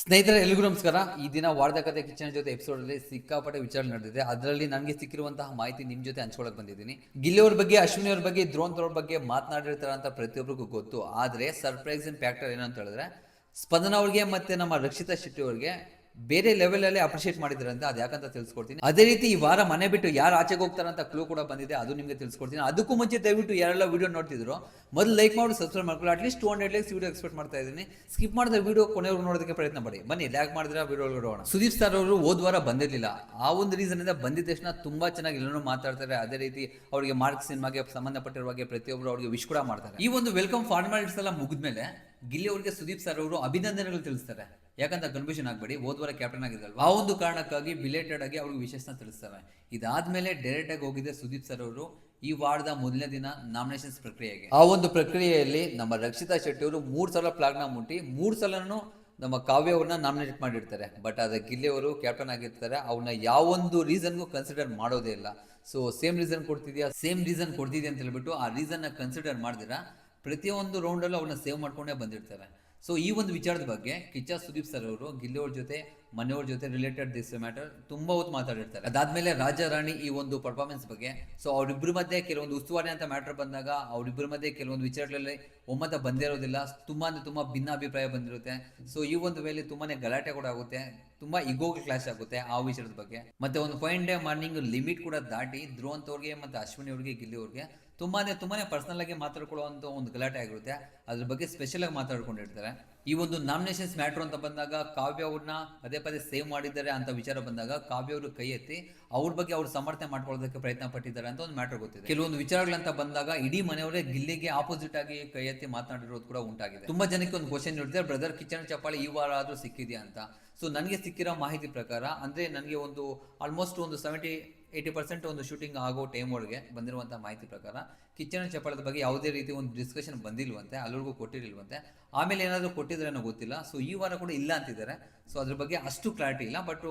ಸ್ನೇಹಿತರೆ, ಎಲ್ರಿಗೂ ನಮಸ್ಕಾರ. ಈ ದಿನ ವಾರದ ಕತೆ ಕಿಚನ್ ಜೊತೆ ಎಪಿಸೋಡ್ ಅಲ್ಲಿ ಸಿಕ್ಕಾಪಟ್ಟೆ ವಿಚಾರ ನಡೆದಿದೆ. ಅದರಲ್ಲಿ ನನಗೆ ಸಿಕ್ಕಿರುವಂತಹ ಮಾಹಿತಿ ನಿಮ್ಮ ಜೊತೆ ಹಂಚ್ಕೊಳಕ್ ಬಂದಿದ್ದೀನಿ. ಗಿಲ್ಲಿಯವ್ರ ಬಗ್ಗೆ ಅಶ್ವಿನಿ ಅವ್ರ ಬಗ್ಗೆ ದ್ರೋನ್ ಅವ್ರ ಬಗ್ಗೆ ಮಾತನಾಡಿರ್ತಾರೆ ಅಂತ ಪ್ರತಿಯೊಬ್ಬರಿಗೂ ಗೊತ್ತು. ಆದರೆ ಸರ್ಪ್ರೈಸ್ ಇನ್ ಫ್ಯಾಕ್ಟರ್ ಏನಂತ ಹೇಳಿದ್ರೆ, ಸ್ಪಂದನ ಅವ್ರಿಗೆ ಮತ್ತೆ ನಮ್ಮ ರಕ್ಷಿತಾ ಶೆಟ್ಟಿ ಅವ್ರಿಗೆ ಬೇರೆ ಲೆವೆಲ್ ಅಲ್ಲಿ ಅಪ್ರಿಶಿಯೇಟ್ ಅಂತ ಅದು ಯಾಕಂತ ತಿಳಿಸ್ಕೊಡ್ತೀನಿ. ಅದೇ ರೀತಿ ಈ ವಾರ ಮನೆ ಬಿಟ್ಟು ಯಾರು ಆಚೆಗೆ ಹೋಗ್ತಾರಂತ ಕ್ಲೂ ಕೂಡ ಬಂದಿದೆ, ಅದು ನಿಮಗೆ ತಿಳಿಸ್ಕೊಡ್ತೀನಿ. ಅದಕ್ಕೂ ಮುಂಚೆ ದಯವಿಟ್ಟು ಯಾರೆಲ್ಲ ವಿಡಿಯೋ ನೋಡ್ತಿದ್ರು, ಮೊದಲು ಲೈಕ್ ಮಾಡಿ ಸಬ್ಸ್ಕ್ರೈಬ್ ಮಾಡ್ಕೊಳ್ಳಿ. At least two hundred likes video expect ಮಾಡ್ತಾ ಇದ್ದೀನಿ. ಸ್ಕಿಪ್ ಮಾಡಿದ ವಿಡಿಯೋ ಕೊನೆವರೆಗೂ ನೋಡೋದಕ್ಕೆ ಪ್ರಯತ್ನ ಮಾಡಿ ಬನ್ನಿ ಲ್ಯಾಕ್ ಮಾಡಿದ್ರೆ ವಿಡಿಯೋ ನೋಡೋಣ. ಸುದೀಪ್ ಸರ್ ಅವರು ಹೋದ ವಾರ ಬಂದಿರಲಿಲ್ಲ. ಆ ಒಂದು ರೀಸನ್ ಇಂದ ಬಂದಿದ್ದ ತಕ್ಷಣ ತುಂಬಾ ಚೆನ್ನಾಗಿ ಎಲ್ಲರೂ ಮಾತಾಡ್ತಾರೆ. ಅದೇ ರೀತಿ ಅವರಿಗೆ ಮಾರ್ಕ್ ಸಿನಿಮಾಗೆ ಸಂಬಂಧಪಟ್ಟಿರುವ ಬಗ್ಗೆ ಪ್ರತಿಯೊಬ್ಬರು ಅವರಿಗೆ ವಿಶ್ ಕೂಡ ಮಾಡ್ತಾರೆ. ಈ ಒಂದು ವೆಲ್ಕಮ್ ಫಾರ್ಮಾಲಿಟೀಸ್ ಎಲ್ಲ ಮುಗಿದ್ಮೇಲೆ ಗಿಲ್ಲಿ ಅವರಿಗೆ ಸುದೀಪ್ ಸರ್ ಅವರು ಅಭಿನಂದನೆಗಳು ತಿಳಿಸ್ತಾರೆ. ಯಾಕಂತ ಕನ್ಫ್ಯೂಷನ್ ಆಗಬೇಡಿ ಹೋದ ವಾರ ಕ್ಯಾಪ್ಟನ್ ಆಗಿದ್ದಲ್ಲ ಆ ಒಂದು ಕಾರಣಕ್ಕಾಗಿ ಬಿಲೇಟೆಡ್ ಆಗಿ ಅವ್ರಿಗೆ ವಿಶೇಷನ ತಿಳಿಸ್ತಾರೆ. ಇದಾದ್ಮೇಲೆ ಡೈರೆಕ್ಟ್ ಆಗಿ ಹೋಗಿದ್ದೆ ಸುದೀಪ್ ಸರ್ ಅವರು ಈ ವಾರದ ಮೊದಲನೇ ದಿನ ನಾಮಿನೇಷನ್ಸ್ ಪ್ರಕ್ರಿಯೆಗೆ. ಆ ಒಂದು ಪ್ರಕ್ರಿಯೆಯಲ್ಲಿ ನಮ್ಮ ರಕ್ಷಿತಾ ಶೆಟ್ಟಿ ಅವರು ಮೂರು ಸಲ ಪ್ಲಾಗ್ನ ಮುಟ್ಟಿ, ಮೂರು ಸಲನು ನಮ್ಮ ಕಾವ್ಯವ್ರನ್ನ ನಾಮಿನೇಟ್ ಮಾಡಿರ್ತಾರೆ. ಬಟ್ ಅದ ಗಿಲ್ಲೆಯವರು ಕ್ಯಾಪ್ಟನ್ ಆಗಿರ್ತಾರೆ ಅವನ್ನ ಯಾವೊಂದು ರೀಸನ್ಗೂ ಕನ್ಸಿಡರ್ ಮಾಡೋದೇ ಇಲ್ಲ. ಸೊ ಸೇಮ್ ರೀಸನ್ ಕೊಡ್ತಿದ್ಯಾ? ಸೇಮ್ ರೀಸನ್ ಕೊಡ್ತಿದ್ಯಾ ಅಂತ ಹೇಳ್ಬಿಟ್ಟು ಆ ರೀಸನ್ನ ಕನ್ಸಿಡರ್ ಮಾಡಿದ್ರೆ, ಪ್ರತಿಯೊಂದು ರೌಂಡಲ್ಲೂ ಅವನ್ನ ಸೇವ್ ಮಾಡ್ಕೊಂಡೇ ಬಂದಿರ್ತಾರೆ. ಸೊ ಈ ಒಂದು ವಿಚಾರದ ಬಗ್ಗೆ ಕಿಚ್ಚ ಸುದೀಪ್ ಸರ್ ಅವರು, ಗಿಲ್ಲಿಯವ್ರ ಜೊತೆ, ಮನೆಯವ್ರ ಜೊತೆ ರಿಲೇಟೆಡ್ ದಿಸ್ ಮ್ಯಾಟರ್ ತುಂಬಾ ಹೊತ್ತು ಮಾತಾಡಿರ್ತಾರೆ. ಅದಾದ್ಮೇಲೆ ರಾಜಾ ರಾಣಿ ಈ ಒಂದು ಪರ್ಫಾರ್ಮೆನ್ಸ್ ಬಗ್ಗೆ ಸೊ ಅವರಿಬ್ಬರ ಮಧ್ಯೆ ಕೆಲವೊಂದು ಉಸ್ತುವಾರಿ ಅಂತ ಮ್ಯಾಟರ್ ಬಂದಾಗ ಅವರಿಬ್ಬರ ಮಧ್ಯೆ ಕೆಲವೊಂದು ವಿಚಾರಗಳಲ್ಲಿ ಒಮ್ಮತ ಬಂದೇ ಇರೋದಿಲ್ಲ ತುಂಬಾ ಅಂದ್ರೆ ತುಂಬಾ ಭಿನ್ನ ಅಭಿಪ್ರಾಯ ಬಂದಿರುತ್ತೆ. ಸೊ ಈ ಒಂದು ವೇಳೆ ತುಂಬಾನೇ ಗಲಾಟೆ ಕೂಡ ಆಗುತ್ತೆ. ತುಂಬಾ ಇಗೋಗೆ ಕ್ಲಾಶ್ ಆಗುತ್ತೆ ಆ ವಿಚಾರದ ಬಗ್ಗೆ. ಮತ್ತೆ ಒಂದು ಫೈನ್ ಡೇ ಮಾರ್ನಿಂಗ್ ಲಿಮಿಟ್ ಕೂಡ ದಾಟಿ ಧ್ರುವಂತ್ ಅವ್ರಿಗೆ ಮತ್ತೆ ಅಶ್ವಿನಿ ಅವ್ರಿಗೆ, ಗಿಲ್ಲಿ ಅವ್ರಿಗೆ ತುಂಬಾನೇ ತುಂಬಾ ಪರ್ಸನಲ್ ಆಗಿ ಮಾತಾಡ್ಕೊಳ್ಳುವಂತ ಒಂದು ಗಲಾಟೆ ಆಗಿರುತ್ತೆ. ಅದ್ರ ಬಗ್ಗೆ ಸ್ಪೆಷಲ್ ಆಗಿ ಮಾತಾಡ್ಕೊಂಡಿರ್ತಾರೆ. ಈ ಒಂದು ನಾಮಿನೇಷನ್ಸ್ ಮ್ಯಾಟ್ರ್ ಅಂತ ಬಂದಾಗ ಕಾವ್ಯ ಅವ್ರನ್ನ ಪದೇ ಪದೇ ಸೇವ್ ಮಾಡಿದ್ದಾರೆ ಅಂತ ವಿಚಾರ ಬಂದಾಗ ಕಾವ್ಯ ಅವರು ಕೈ ಎತ್ತಿ ಅವ್ರ ಬಗ್ಗೆ ಅವ್ರು ಸಮರ್ಥನೆ ಮಾಡ್ಕೊಳ್ಳೋದಕ್ಕೆ ಪ್ರಯತ್ನ ಪಟ್ಟಿದ್ದಾರೆ ಅಂತ ಒಂದು ಮ್ಯಾಟ್ರ್ ಗೊತ್ತಿದೆ. ಕೆಲವೊಂದು ವಿಚಾರಗಳಂತ ಬಂದಾಗ ಇಡೀ ಮನೆಯವರೇ ಗಿಲ್ಲಿಗೆ ಆಪೋಸಿಟ್ ಆಗಿ ಕೈ ಎತ್ತಿ ಮಾತನಾಡಿರೋದು ಕೂಡ ಉಂಟಾಗಿದೆ. ತುಂಬಾ ಜನಕ್ಕೆ ಒಂದು ಕ್ವಶನ್ ಇರುತ್ತೆ ಬ್ರದರ್ ಕಿಚನ್ ಚಪ್ಪಾಳಿ ಈ ವಾರ ಆದರೂ ಸಿಕ್ಕಿದೆಯಾ? ಅಂತ. ಸೊ ನನಗೆ ಸಿಕ್ಕಿರೋ ಮಾಹಿತಿ ಪ್ರಕಾರ ಅಂದ್ರೆ ನನಗೆ ಒಂದು ಆಲ್ಮೋಸ್ಟ್ ಒಂದು ಸೆವೆಂಟಿ ಏಯ್ಟಿ ಪರ್ಸೆಂಟ್ ಒಂದು ಶೂಟಿಂಗ್ ಆಗೋ ಟೈಮ್ ಒಳಗೆ ಬಂದಿರುವಂಥ ಮಾಹಿತಿ ಪ್ರಕಾರ ಕಿಚ್ಚನ ಚಪ್ಪಳದ ಬಗ್ಗೆ ಯಾವುದೇ ರೀತಿ ಒಂದು ಡಿಸ್ಕಷನ್ ಬಂದಿಲ್ವಂತೆ ಅಲ್ಲಿವರೆಗೂ ಕೊಟ್ಟಿರಲಿಲ್ವಂತೆ, ಆಮೇಲೆ ಏನಾದರೂ ಕೊಟ್ಟಿದ್ರೇನೋ ಗೊತ್ತಿಲ್ಲ. ಸೊ ಈ ವಾರ ಕೂಡ ಇಲ್ಲ ಅಂತಿದ್ದಾರೆ. ಸೊ ಅದ್ರ ಬಗ್ಗೆ ಅಷ್ಟು ಕ್ಲಾರಿಟಿ ಇಲ್ಲ ಬಟ್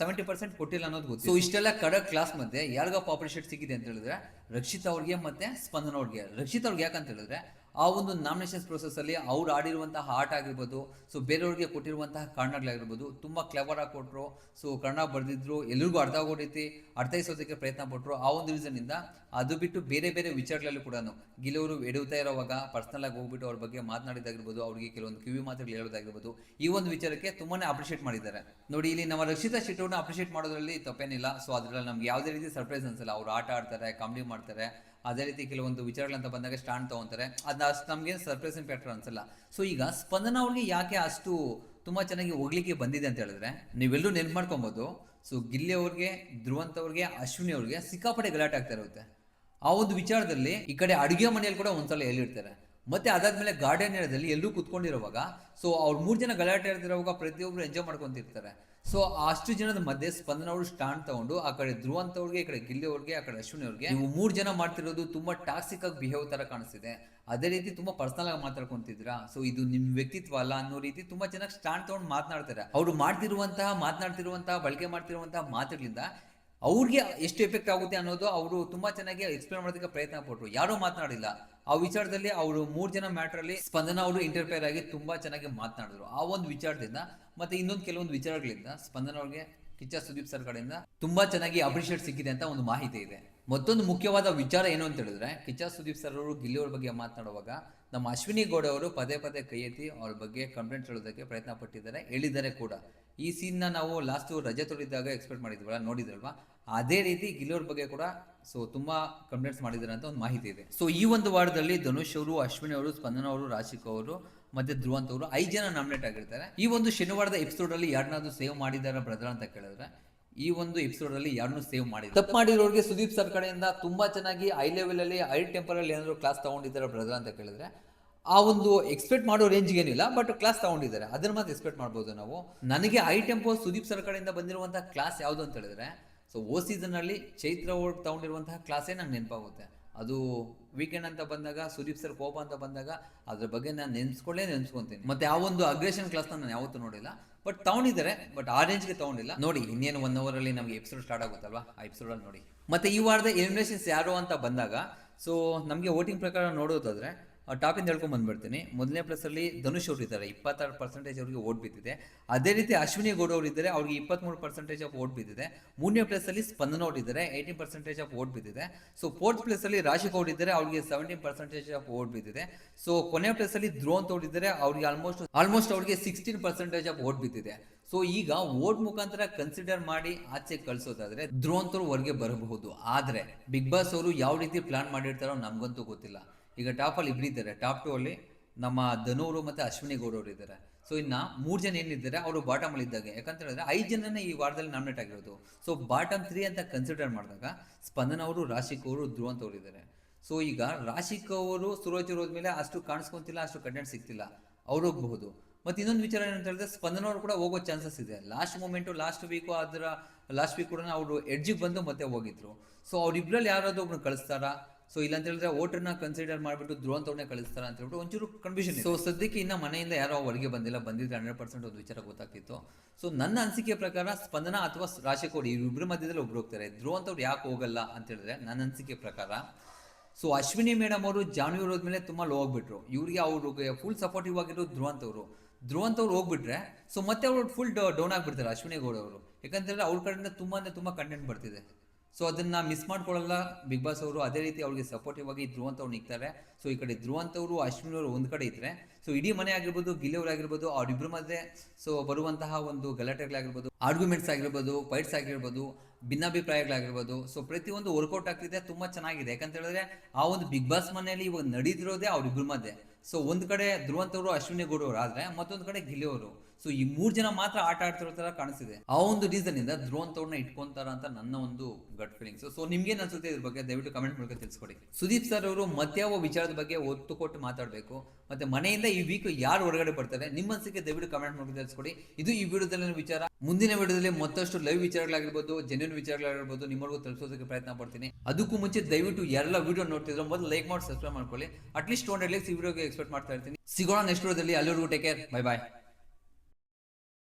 ಸೆವೆಂಟಿ ಪರ್ಸೆಂಟ್ ಕೊಟ್ಟಿಲ್ಲ ಅನ್ನೋದು ಗೊತ್ತು ಸೊ ಇಷ್ಟೆಲ್ಲ ಕಡಕ್ ಕ್ಲಾಸ್ ಮಧ್ಯೆ ಯಾರಿಗೋ ಪಾಪ್ಯುಲೇಷನ್ ಸಿಕ್ಕಿದೆ ಅಂತ ಹೇಳಿದ್ರೆ ರಕ್ಷಿತ್ ಅವ್ರಿಗೆ ಮತ್ತೆ ಸ್ಪಂದನ ಅವ್ರಿಗೆ. ರಕ್ಷಿತ್ ಅವ್ರಿಗೆ ಯಾಕಂತ ಹೇಳಿದ್ರೆ ಆ ಒಂದು ನಾಮಿನೇಷನ್ಸ್ ಪ್ರೊಸೆಸ್ಸಲ್ಲಿ ಅವ್ರು ಆಡಿರುವಂತಹ ಆಟ ಆಗಿರ್ಬೋದು ಸೊ ಬೇರೆಯವ್ರಿಗೆ ಕೊಟ್ಟಿರುವಂತಹ ಕಾರಣಗಳಾಗಿರ್ಬೋದು ತುಂಬ ಕ್ಲವರ್ ಆಗಿ ಕೊಟ್ಟರು ಸೊ ಕನ್ನಡ ಬರೆದಿದ್ರು, ಎಲ್ರಿಗೂ ಅರ್ಥ ಆಗೋ ರೀತಿ ಅರ್ಥೈಸೋದಕ್ಕೆ ಪ್ರಯತ್ನ ಪಟ್ಟರು ಆ ಒಂದು ರೀಸನ್ ಇಂದ ಅದು ಬಿಟ್ಟು ಬೇರೆ ಬೇರೆ ವಿಚಾರಗಳಲ್ಲಿ ಕೂಡ ಗಿಲವರು ಎಡುತ್ತಾ ಇರೋವಾಗ ಪರ್ಸನಲ್ ಆಗಿ ಹೋಗ್ಬಿಟ್ಟು ಅವ್ರ ಬಗ್ಗೆ ಮಾತನಾಡಿದಾಗಿರ್ಬೋದು ಅವ್ರಿಗೆ ಕೆಲವೊಂದು ಕಿವಿ ಮಾತುಗಳು ಹೇಳೋದಾಗಿರ್ಬೋದು, ಈ ಒಂದು ವಿಚಾರಕ್ಕೆ ತುಂಬಾನೇ ಅಪ್ರಿಷಿಯೇಟ್ ಮಾಡಿದ್ದಾರೆ. ನೋಡಿ, ಇಲ್ಲಿ ನಮ್ಮ ರಕ್ಷಿತಾ ಶೆಟ್ಟಿಯವ್ರನ್ನ ಅಪ್ರಿಷಿಯೇಟ್ ಮಾಡೋದ್ರಲ್ಲಿ ತಪ್ಪೇನಿಲ್ಲ ಸೊ ಅದರಲ್ಲಿ ನಮ್ಗೆ ಯಾವುದೇ ರೀತಿ ಸರ್ಪ್ರೈಸ್ ಅನ್ಸಲ್ಲ, ಅವ್ರು ಆಟ ಆಡ್ತಾರೆ ಕಾಮಿಡಿ ಮಾಡ್ತಾರೆ ಅದೇ ರೀತಿ ಕೆಲವೊಂದು ವಿಚಾರಗಳಂತ ಬಂದಾಗ ಸ್ಟ್ಯಾಂಡ್ ತಗೊಂತಾರೆ. ಅದನ್ನ ಅಷ್ಟು ನಮಗೆ ಸರ್ಪ್ರೈಸ್ ಫ್ಯಾಕ್ಟರ್ ಅನ್ಸಲ್ಲ. ಸೊ ಈಗ ಸ್ಪಂದನ ಅವ್ರಿಗೆ ಯಾಕೆ ಅಷ್ಟು ತುಂಬಾ ಚೆನ್ನಾಗಿ ಹೋಗ್ಲಿಕ್ಕೆ ಬಂದಿದೆ ಅಂತ ಹೇಳಿದ್ರೆ, ನೀವೆಲ್ಲರೂ ನೆನ್ಪು ಮಾಡ್ಕೊಬೋದು. ಸೊ ಗಿಲ್ಲಿ ಅವ್ರಿಗೆ, ಧ್ರುವಂತ ಅವ್ರಿಗೆ, ಅಶ್ವಿನಿ ಅವ್ರಿಗೆ ಸಿಕ್ಕಾಪಟ್ಟೆ ಗಲಾಟೆ ಆಗ್ತಾ ಇರುತ್ತೆ. ಆ ಒಂದು ವಿಚಾರದಲ್ಲಿ ಈ ಕಡೆ ಅಡುಗೆ ಮನೆಯಲ್ಲಿ ಕೂಡ ಒಂದ್ಸಲ ಹೇಳಿರ್ತಾರೆ ಮತ್ತೆ ಅದಾದ್ಮೇಲೆ ಗಾರ್ಡನ್ ಏರಿಯಾದಲ್ಲಿ ಎಲ್ಲರೂ ಕುತ್ಕೊಂಡಿರುವಾಗ ಸೊ ಅವ್ರು ಮೂರು ಜನ ಗಲಾಟೆ ಆಡ್ತಿರುವಾಗ ಪ್ರತಿಯೊಬ್ರು ಎಂಜಾಯ್ ಮಾಡ್ಕೊಂತಿರ್ತಾರೆ. ಸೊ ಅಷ್ಟು ಜನದ ಮಧ್ಯೆ ಸ್ಪಂದನ ಅವರು ಸ್ಟಾಂಡ್ ತಗೊಂಡು ಆ ಕಡೆ ಧ್ರುವಂತ ಅವ್ರಿಗೆ, ಈ ಕಡೆ ಗಿಲ್ಲಿ ಅವ್ರಿಗೆ, ಆ ಕಡೆ ಅಶ್ವಿನಿ ಅವ್ರಿಗೆ ನೀವು ಮೂರು ಜನ ಮಾಡ್ತಿರೋದು ತುಂಬಾ ಟಾಕ್ಸಿಕ್ ಆಗಿ ಬಿಹೇವ್ ತರ ಕಾಣಿಸ್ತಿದೆ. ಅದೇ ರೀತಿ ತುಂಬಾ ಪರ್ಸನಲ್ ಆಗಿ ಮಾತಾಡ್ಕೊಂತಿದ್ದೀರಾ ಸೊ ಇದು ನಿಮ್ ವ್ಯಕ್ತಿತ್ವ ಅಲ್ಲ ಅನ್ನೋ ರೀತಿ ತುಂಬಾ ಚೆನ್ನಾಗಿ ಸ್ಟಾಂಡ್ ತಗೊಂಡು ಮಾತನಾಡ್ತಾರೆ. ಅವ್ರು ಮಾಡ್ತಿರುವಂತಹ, ಮಾತನಾಡ್ತಿರುವಂತಹ, ಬಳಕೆ ಮಾಡ್ತಿರುವಂತಹ ಮಾತುಗಳಿಂದ ಅವ್ರಿಗೆ ಎಷ್ಟು ಎಫೆಕ್ಟ್ ಆಗುತ್ತೆ ಅನ್ನೋದು ಅವರು ತುಂಬಾ ಚೆನ್ನಾಗಿ ಎಕ್ಸ್ಪ್ಲೇನ್ ಮಾಡೋದಕ್ಕೆ ಪ್ರಯತ್ನ ಪಟ್ಟರು ಯಾರೂ ಮಾತನಾಡಿಲ್ಲ. ಆ ವಿಚಾರದಲ್ಲಿ ಅವರು ಮೂರ್ ಜನ ಮ್ಯಾಟರ್ ಅಲ್ಲಿ ಸ್ಪಂದನ ಅವರು ಇಂಟರ್ಫೇರ್ ಆಗಿ ತುಂಬಾ ಚೆನ್ನಾಗಿ ಮಾತನಾಡಿದ್ರು. ಆ ಒಂದು ವಿಚಾರದಿಂದ ಮತ್ತೆ ಇನ್ನೊಂದು ಕೆಲವೊಂದು ವಿಚಾರಗಳಿಂದ ಸ್ಪಂದನ ಅವ್ರಿಗೆ ಕಿಚ್ಚ ಸುದೀಪ್ ಸರ್ ಕಡೆಯಿಂದ ತುಂಬಾ ಚೆನ್ನಾಗಿ ಅಪ್ರಿಷಿಯೇಟ್ ಸಿಕ್ಕಿದೆ ಅಂತ ಒಂದು ಮಾಹಿತಿ ಇದೆ. ಮತ್ತೊಂದು ಮುಖ್ಯವಾದ ವಿಚಾರ ಏನು ಅಂತ ಹೇಳಿದ್ರೆ, ಕಿಚ್ಚ ಸುದೀಪ್ ಸರ್ ಅವರು ಗಿಲ್ಲಿ ಅವ್ರ ಬಗ್ಗೆ ಮಾತನಾಡುವಾಗ ನಮ್ಮ ಅಶ್ವಿನಿ ಗೌಡ ಅವರು ಪದೇ ಪದೇ ಕೈ ಎತ್ತಿ ಅವ್ರ ಬಗ್ಗೆ ಕಂಪ್ಲೇಂಟ್ ಹೇಳೋದಕ್ಕೆ ಪ್ರಯತ್ನ ಪಟ್ಟಿದ್ದಾರೆ. ಹೇಳಿದ್ದಾರೆ ಕೂಡ. ಈ ಸೀನ್ನ ನಾವು ಲಾಸ್ಟು ರಜೆ ತೊಳಿದಾಗ ಎಕ್ಸ್ಪೆಕ್ಟ್ ಮಾಡಿದ್ವಲ್ಲ, ನೋಡಿದ್ರಲ್ವಾ? ಅದೇ ರೀತಿ ಗಿಲೋರ್ ಬಗ್ಗೆ ಕೂಡ ಸೊ ತುಂಬ ಕಂಪ್ಲೇಂಟ್ಸ್ ಮಾಡಿದ್ದಾರೆ ಅಂತ ಒಂದು ಮಾಹಿತಿ ಇದೆ. ಸೊ ಈ ಒಂದು ವಾರದಲ್ಲಿ ಧನುಷ್ ಅವರು, ಅಶ್ವಿನಿ ಅವರು, ಸ್ಪಂದನ ಅವರು, ರಾಶಿಕ್ ಅವರು, ಮತ್ತೆ ಧ್ರುವಂತ ಅವರು ಐದು ಜನ ನಾಮಿನೇಟ್ ಆಗಿರ್ತಾರೆ. ಈ ಒಂದು ಶನಿವಾರದ ಎಪಿಸೋಡ್ ಅಲ್ಲಿ ಯಾರನ್ನಾದ್ರೂ ಸೇವ್ ಮಾಡಿದಾರ ಬ್ರದರ್ ಅಂತ ಕೇಳಿದ್ರೆ, ಈ ಒಂದು ಎಪಿಸೋಡ್ ಅಲ್ಲಿ ಯಾರನ್ನೂ ಸೇವ್ ಮಾಡಿದ್ರು ತಪ್ಪು ಮಾಡಿರೋರಿಗೆ ಸುದೀಪ್ ಸರ್ ಕಡೆಯಿಂದ ತುಂಬಾ ಚೆನ್ನಾಗಿ ಐ ಲೆವೆಲ್ ಅಲ್ಲಿ ಹೈ ಟೆಂಪರ್ ಅಲ್ಲಿ ಏನಾದ್ರು ಕ್ಲಾಸ್ ತಗೊಂಡಿದ್ದಾರೆ ಬ್ರದರ್ ಅಂತ ಕೇಳಿದ್ರೆ ಆ ಒಂದು ಎಕ್ಸ್ಪೆಕ್ಟ್ ಮಾಡೋ ರೇಂಜ್ ಏನಿಲ್ಲ ಬಟ್ ಕ್ಲಾಸ್ ತಗೊಂಡಿದ್ದಾರೆ. ಅದನ್ನ ಮಾತ್ರ ಎಕ್ಸ್ಪೆಕ್ಟ್ ಮಾಡ್ಬೋದು ನಾವು. ನನಗೆ ಐ ಟೆಂಪೋ ಸುದೀಪ್ ಸರ್ ಕಡೆಯಿಂದ ಬಂದಿರುವಂತಹ ಕ್ಲಾಸ್ ಯಾವುದು ಅಂತ ಹೇಳಿದ್ರೆ ಸೊ ಓ ಸೀಸನ್ ಅಲ್ಲಿ ಚೈತ್ರ ಓಡ್ ತಗೊಂಡಿರುವಂತಹ ಕ್ಲಾಸೇ ನಂಗೆ ನೆನಪಾಗುತ್ತೆ. ಅದು ವೀಕೆಂಡ್ ಅಂತ ಬಂದಾಗ, ಸುದೀಪ್ ಸರ್ ಕೋಪ ಅಂತ ಬಂದಾಗ, ಅದ್ರ ಬಗ್ಗೆ ನಾನು ನೆನ್ಸ್ಕೊಳ್ಳೇ ನೆನ್ಸ್ಕೊಂತೀನಿ. ಮತ್ತೆ ಆ ಒಂದು ಅಗ್ರೆಷನ್ ಕ್ಲಾಸ್ ನಾನು ಯಾವತ್ತೂ ನೋಡಿಲ್ಲ. ಬಟ್ ತಗೊಂಡಿದ್ದಾರೆ ಬಟ್ ಆ ರೇಂಜ್ಗೆ ತಗೊಂಡಿಲ್ಲ. ನೋಡಿ, ಇನ್ನೇನು ಒನ್ ಅವರ್ ಅಲ್ಲಿ ನಮಗೆ ಎಪಿಸೋಡ್ ಸ್ಟಾರ್ಟ್ ಆಗುತ್ತಲ್ವಾ? ಆ ಎಪಿಸೋಡ್ ಅಲ್ಲಿ ನೋಡಿ. ಮತ್ತೆ ಈ ವಾರದ ಎಲಿಮಿನೇಷನ್ಸ್ ಯಾರು ಅಂತ ಬಂದಾಗ ಸೊ ನಮಗೆ ವೋಟಿಂಗ್ ಪ್ರಕಾರ ನೋಡೋದಾದ್ರೆ ಟಾಪಿಂದ ಹೇಳ್ಕೊಂಡ್ ಬಂದ್ಬಿಡ್ತೀನಿ. ಮೊದಲನೇ ಪ್ಲೇಸಲ್ಲಿ ಧನುಷ್ ಅವರು ಇದ್ದಾರೆ. ಇಪ್ಪತ್ತಾರು ಪರ್ಸೆಂಟೇಜ್ ಅವರಿಗೆ ಓಟ್ ಬಿದ್ದಿದೆ. ಅದೇ ರೀತಿ ಅಶ್ವಿನಿ ಗೌಡ ಅವರು ಇದ್ದಾರೆ, ಅವ್ರಿಗೆ ಇಪ್ಪತ್ತ್ಮೂರು ಪರ್ಸೆಂಟೇಜ್ ಆಫ್ ಓಟ್ ಬಿದ್ದಿದೆ. ಮೂರನೇ ಪ್ಲೇಸಲ್ಲಿ ಸ್ಪಂದನ ಅವರು ಇದ್ದಾರೆ ಏಯ್ಟೀನ್ ಪರ್ಸೆಂಟೇಜ್ ಆಫ್ ಓಟ್ ಬಿದ್ದಿದೆ. ಸೊ ಫೋರ್ತ್ ಪ್ಲೇಸಲ್ಲಿ ರಾಶಿ ಅವರು ಇದ್ದಾರೆ, ಅವ್ರಿಗೆ ಸೆವೆಂಟೀನ್ ಪರ್ಸೆಂಟೇಜ್ ಆಫ್ ಓಟ್ ಬಿದ್ದಿದೆ. ಸೊ ಕೊನೆಯ ಪ್ಲೇಸಲ್ಲಿ ಧ್ರುವಂತ್ ಅವರು ಇದ್ದಾರೆ, ಅವ್ರಿಗೆ ಆಲ್ಮೋಸ್ಟ್ ಆಲ್ಮೋಸ್ಟ್ ಅವ್ರಿಗೆ ಸಿಕ್ಸ್ಟೀನ್ ಪರ್ಸೆಂಟೇಜ್ ಆಫ್ ಓಟ್ ಬಿದ್ದಿದೆ. ಸೊ ಈಗ ಓಟ್ ಮುಖಾಂತರ ಕನ್ಸಿಡರ್ ಮಾಡಿ ಆಚೆ ಕಳಿಸೋದಾದ್ರೆ ಧ್ರೋನ್ ಅವರು ಹೊರಗೆ ಬರಬಹುದು. ಆದ್ರೆ, ಬಿಗ್ ಬಾಸ್ ಅವರು ಯಾವ ರೀತಿ ಪ್ಲಾನ್ ಮಾಡಿರ್ತಾರೋ ನಮಗಂತೂ ಗೊತ್ತಿಲ್ಲ. ಈಗ ಟಾಪ್ ಅಲ್ಲಿ ಇಬ್ಬರಿದ್ದಾರೆ ಟಾಪ್ ಟು ಅಲ್ಲಿ ನಮ್ಮ ಧನೂರು ಮತ್ತೆ ಅಶ್ವಿನಿ ಗೌಡ ಅವರು ಇದ್ದಾರೆ. ಸೊ ಇನ್ನು ಮೂರು ಜನ ಏನಿದ್ದಾರೆ, ಅವರು ಬಾಟಮ್ ಅಲ್ಲಿ ಇದ್ದಾಗ. ಯಾಕಂತ ಹೇಳಿದ್ರೆ ಐದು ಜನನೇ ಈ ವಾರದಲ್ಲಿ ನಾಮಿನೇಟ್ ಆಗಿರೋದು. ಸೊ ಬಾಟಮ್ ತ್ರೀ ಅಂತ ಕನ್ಸಿಡರ್ ಮಾಡಿದಾಗ ಸ್ಪಂದನ ಅವರು, ರಾಶಿಕ್ ಅವರು, ಧ್ರುವಂತ್ ಅವರು ಇದ್ದಾರೆ. ಸೊ ಈಗ ರಾಶಿಕ್ ಅವರು ಸುರೋಜ್ ಹೋದ್ಮೇಲೆ ಅಷ್ಟು ಕಾಣಿಸ್ಕೊಂತಿಲ್ಲ, ಅಷ್ಟು ಕಂಟೆಂಟ್ ಸಿಗ್ತಿಲ್ಲ. ಅವ್ರು ಹೋಗಬಹುದು. ಮತ್ತೆ ಇನ್ನೊಂದು ವಿಚಾರ ಏನಂತ ಹೇಳಿದ್ರೆ ಸ್ಪಂದನ ಅವರು ಕೂಡ ಹೋಗೋ ಚಾನ್ಸಸ್ ಇದೆ. ಲಾಸ್ಟ್ ಮೂಮೆಂಟು ಲಾಸ್ಟ್ ವೀಕು ಅದರ ಲಾಸ್ಟ್ ವೀಕ್ ಕೂಡ ಅವರು ಎಡ್ಜಿಗೆ ಬಂದು ಮತ್ತೆ ಹೋಗಿದ್ರು. ಸೊ ಅವ್ರಿಬ್ರಲ್ಲಿ ಯಾರಾದರೂ ಒಬ್ರು ಕಳಿಸ್ತಾರಾ? ಸೊ ಇಲ್ಲ ಅಂತ ಹೇಳಿದ್ರೆ ವೋಟರ್ನ ಕನ್ಸಿಡರ್ ಮಾಡಿಬಿಟ್ಟು ಧ್ರುವಂತವ್ರನ್ನೇ ಕಳಿಸ್ತಾರೆ ಅಂತ ಹೇಳ್ಬಿಟ್ಟು ಒಂಚೂರು ಕನ್ಫ್ಯೂಷನ್ ಸೊ ಸದ್ಯಕ್ಕೆ ಇನ್ನ ಮನೆಯಿಂದ ಯಾರೋ ಹೊರಗೆ ಬಂದಿಲ್ಲ, ಬಂದಿದ್ರೆ ಹಂಡ್ರೆಡ್ ಪರ್ಸೆಂಟ್ ಒಂದು ವಿಚಾರ ಗೊತ್ತಾಗ್ತಿತ್ತು. ಸೊ ನನ್ನ ಅನಿಸಿಕೆ ಪ್ರಕಾರ ಸ್ಪಂದನ ಅಥವಾ ರಾಶಿಕೋಡಿ ಇವ್ರಿಬ್ರ ಮಧ್ಯದಲ್ಲಿ ಒಬ್ರು ಹೋಗ್ತಾರೆ. ಧ್ರುವಂತವ್ರು ಯಾಕೆ ಹೋಗಲ್ಲ ಅಂತ ಹೇಳಿದ್ರೆ ನನ್ನ ಅನಿಸಿಕೆ ಪ್ರಕಾರ ಸೊ ಅಶ್ವಿನಿ ಮೇಡಮ್ ಅವರು ಜಾನ್ವಿ ಹೋದ್ಮೇಲೆ ತುಂಬ ಲೋ ಹೋಗ್ಬಿಟ್ರು ಇವ್ರಿಗೆ ಅವ್ರಿಗೆ ಫುಲ್ ಸಪೋರ್ಟಿವ್ ಆಗಿರೋ ಧ್ರುವ ಅವರು. ಧ್ರುವ ಅಂತವ್ರು ಹೋಗ್ಬಿಟ್ರೆ ಸೊ ಮತ್ತೆ ಅವ್ರು ಫುಲ್ ಡೌನ್ ಆಗಿಬಿಡ್ತಾರೆ ಅಶ್ವಿನಿ ಗೌಡ ಅವರು. ಯಾಕಂತಂದ್ರೆ ಅವ್ರ ಕಡೆಯಿಂದ ತುಂಬಾ ಅಂದ್ರೆ ತುಂಬಾ ಕಂಟೆಂಟ್ ಬರ್ತಿದೆ. ಸೊ ಅದನ್ನ ಮಿಸ್ ಮಾಡ್ಕೊಳ್ಳಲ್ಲ. ಬಿಗ್ ಬಾಸ್ ಅವರು ಅದೇ ರೀತಿ ಅವ್ರಿಗೆ ಸಪೋರ್ಟಿವ್ ಆಗಿ ಧ್ರುವಂತ ಅವ್ರು ನಿಗ್ತಾರೆ ಸೊ ಈ ಕಡೆ ಧ್ರುವಂತ ಅವರು ಅಶ್ವಿನ್ ಅವರು ಒಂದ್ ಕಡೆ ಇದ್ರೆ. ಸೊ ಇಡೀ ಮನೆ ಆಗಿರ್ಬೋದು ಗಿಲಿ ಆಗಿರ್ಬೋದು, ಅವ್ರಿಬ್ರು ಮಧ್ಯೆ. ಸೊ ಬರುವಂತಹ ಒಂದು ಗಲಾಟೆಗಳಾಗಿರ್ಬೋದು ಆರ್ಗ್ಯುಮೆಂಟ್ಸ್ ಆಗಿರ್ಬೋದು ಫೈಟ್ಸ್ ಆಗಿರ್ಬೋದು, ಭಿನ್ನಾಭಿಪ್ರಾಯಗಳಾಗಿರ್ಬೋದು. ಸೊ ಪ್ರತಿಯೊಂದು ವರ್ಕೌಟ್ ಆಗ್ತಿದೆ. ತುಂಬಾ ಚೆನ್ನಾಗಿದೆ. ಯಾಕಂತ ಹೇಳಿದ್ರೆ, ಆ ಒಂದು ಬಿಗ್ ಬಾಸ್ ಮನೆಯಲ್ಲಿ ಇವಾಗ ನಡೀತಿರೋದೇ ಅವ್ರಿಬ್ರು ಮಧ್ಯೆ. ಸೊ ಒಂದ್ ಕಡೆ ಧ್ರುವಂತವರು ಅಶ್ವಿನಿ ಗೌಡವರು ಆದ್ರೆ ಮತ್ತೊಂದು ಕಡೆ ಗಿಲಿಯವರು ಸೊ ಈ ಮೂರ್ ಜನ ಮಾತ್ರ ಆಟ ಆಡ್ತಿರೋ ತರ ಕಾಣಿಸ್ತಿದೆ. ಆ ಒಂದು ರೀಸನ್ ಇಂದ ಧ್ರುವಂತವ್ರನ್ನ ಇಟ್ಕೊಂತಾರ ಅಂತ ನನ್ನ ಒಂದು ಗಟ್ ಫೀಲಿಂಗ್ಸ್ ಸೊ ನಿಮ್ಗೆ ಅನ್ಸುತ್ತೆ ಇದ್ರ ಬಗ್ಗೆ ದಯವಿಟ್ಟು ಕಮೆಂಟ್ ಮೂಲಕ ತಿಳಿಸ್ಕೊಡಿ. ಸುದೀಪ್ ಸರ್ ಅವರು ಮತ್ಯಾವ ವಿಚಾರದ ಬಗ್ಗೆ ಒತ್ತು ಕೊಟ್ಟು ಮಾತಾಡಬೇಕು, ಮತ್ತೆ ಮನೆಯಿಂದ ಈ ವೀಕ್ ಯಾರು ಹೊರಗಡೆ ಬರ್ತಾರೆ ನಿಮ್ಮ ಅನ್ಸಿಕೆ ದಯವಿಟ್ಟು ಕಮೆಂಟ್ ಮೂಲಕ ತಿಳಿಸ್ಕೊಡಿ. ಇದು ಈ ವಿಡಿಯೋದಲ್ಲಿನ ವಿಚಾರ. ಮುಂದಿನ ವಿಡಿಯೋದಲ್ಲಿ ಮತ್ತಷ್ಟು ಲೈವ್ ವಿಚಾರಗಳಾಗಿರ್ಬೋದು ಜೆನ್ಯೂನ್ ವಿಚಾರಗಳಾಗಿರ್ಬೋದು ನಿಮ್ಮವರೆಗೂ ತಲುಪಿಸೋದಕ್ಕೆ ಪ್ರಯತ್ನ ಪಡ್ತೀನಿ. ಅದಕ್ಕೂ ಮುಂಚೆ ದಯವಿಟ್ಟು ಎಲ್ಲ ವಿಡಿಯೋ ನೋಡ್ತಿದ್ರೆ ಮೊದಲು ಲೈಕ್ ಮಾಡಿ ಸಬ್ಸ್ಕ್ರೈಬ್ ಮಾಡ್ಕೊಳ್ಳಿ. ಅಟ್ಲೀಸ್ಟ್ ಟೂ ಹಂಡ್ರೆಡ್ ಲೈಕ್ಸ್ ಈ ವಿಡಿಯೋಗೆ ಎಕ್ಸ್ಪೆಕ್ಟ್ ಮಾಡ್ತಾ ಇರ್ತೀನಿ. ಸಿಗೋಣ ನೆಕ್ಸ್ಟ್ ವಿಡಿಯೋದಲ್ಲಿ ಅಲ್ಲಿವರೆಗೂ ಟೇಕ್ ಕೇರ್ ಬೈ ಬಾಯ್